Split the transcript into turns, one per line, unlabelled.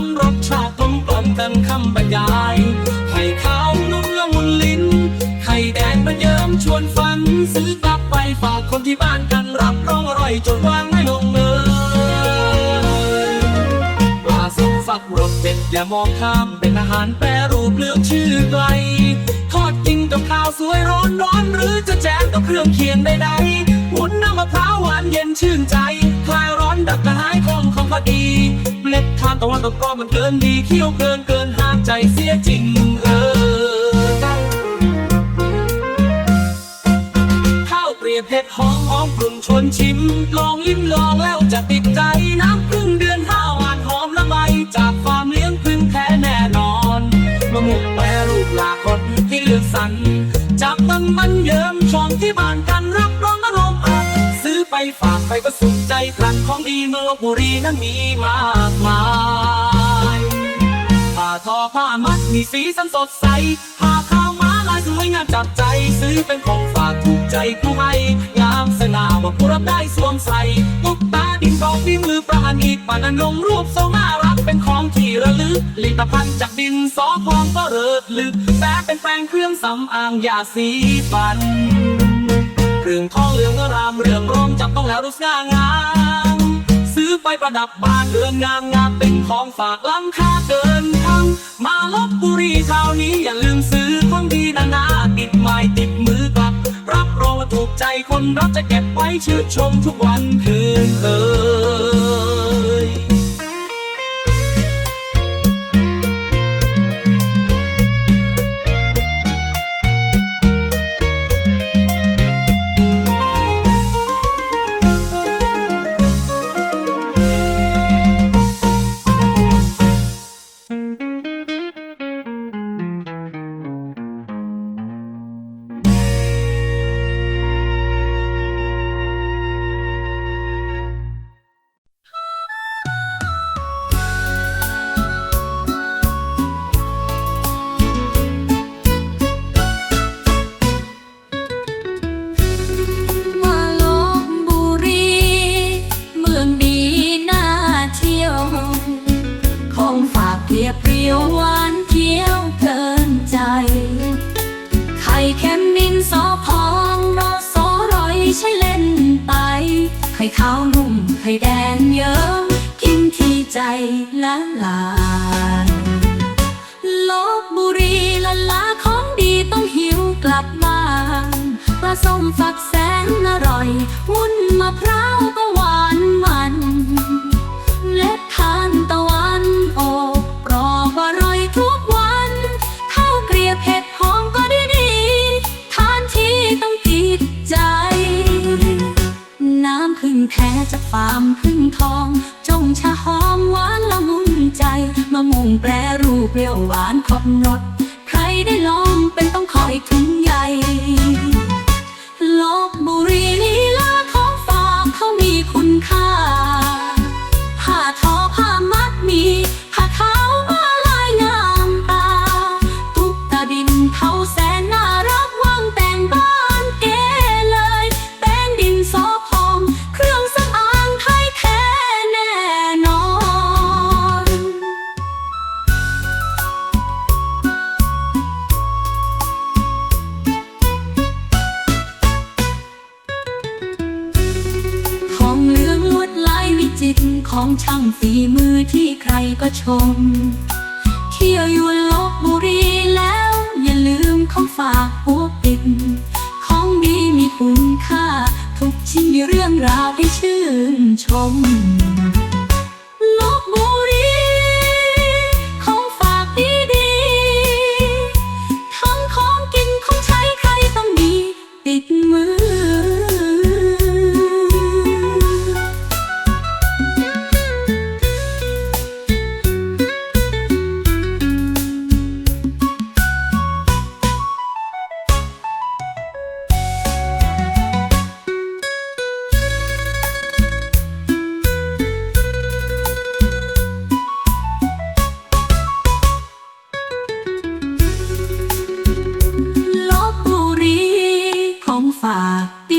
นรสชาติกลมกล่อมเต็มคำบรรยายไข่ขาวนุ่มละมุนลิ้น ไข่แดงมันเยิ้มชวนฝัน ซื้อกลับไปฝากคนที่บ้านกันรับรองอร่อยจนวางไม่ลงเลยปลาส้มฟักรสเด็ดอย่ามองข้ามเป็นอาหารแปรรูปเลือกชื่อไกลทอดกินกับข้าวสวยร้อนร้อนหรือจะแจมกับเครื่องเคียงใดๆหุนน้ำมะพร้าวหวานเย็นชื่นใจคลายร้อนดับกระหาย อดีเมล็ดทานตะวันตกก็มันเกินดีเคี้ยวเกินเกินห้ามใจเสียจริงเออข้าวเปรียบเผ็ดหอมหอมกลุ่นชนชิม ลองลิ้มลองแล้วจะติดใจน้ำพึ่งเดือนห้าหวานหอมละไมจากฟาร์มเลี้ยงพึ่งแท้แน่นอนมะม่วงแปรรูปหลากรสที่เลือกสรรจากมันมันเยิ้มชองที่บ้านกันรั ฝากไปก็สุขใจครั้งของดีเมืองลบบุรีนั้นมีมากมายผ้าทอผ้ามัดมีสีสันสดใสผ้าขาวม้าลายสวยงามจับใจ ซื้อเป็นของฝากถูกใจผู้ให้งามสง่าบอกผู้รับได้สวมใส่ตุ๊กตาดินกองฝีมือประหารอีกปานนงรูปทรงน่ารักเป็นของที่ระลึกผลิตภัณฑ์จากดินสอพองก็เลิศลึกแปะเป็นแปรงเครื่องสำอางยาสีฟัน เครื่องทองเหลืองงารามเรื่องรมจับต้องแล้วรู้สง่างามซื้อไปประดับบ้านเรือนงามงามเป็นของฝากล้ำค่าเกินคำมาลบบุรีคราวนี้อย่าลืมซื้อของดีนานาติดไม้ติดมือกลับ รับรองว่าถูกใจคนรับจะเก็บไว้ชื่นชมทุกวันคืนเอ
อ ให้ขาวนุ่มให้แดงเยิ้มกินที่ใจละลายลบบุรีละลาของดีต้องหิวกลับบ้านปลาส้มฝักแจากฟาร์มพึ่งทอง จงชะหอมหวานละมุนใจมะม่วงแปรรูปเปรี้ยวหวานครบรสใครได้ลองเป็นต้องคอยถึงใหญ่ ลิตของช่างฝีมือที่ใครก็ชม เที่ยวอยู่ลบบุรีแล้วอย่าลืมของฝากหัวปิดของดีมีคุณค่า ทุกชิ้นมีเรื่องราวให้ชื่นชม ล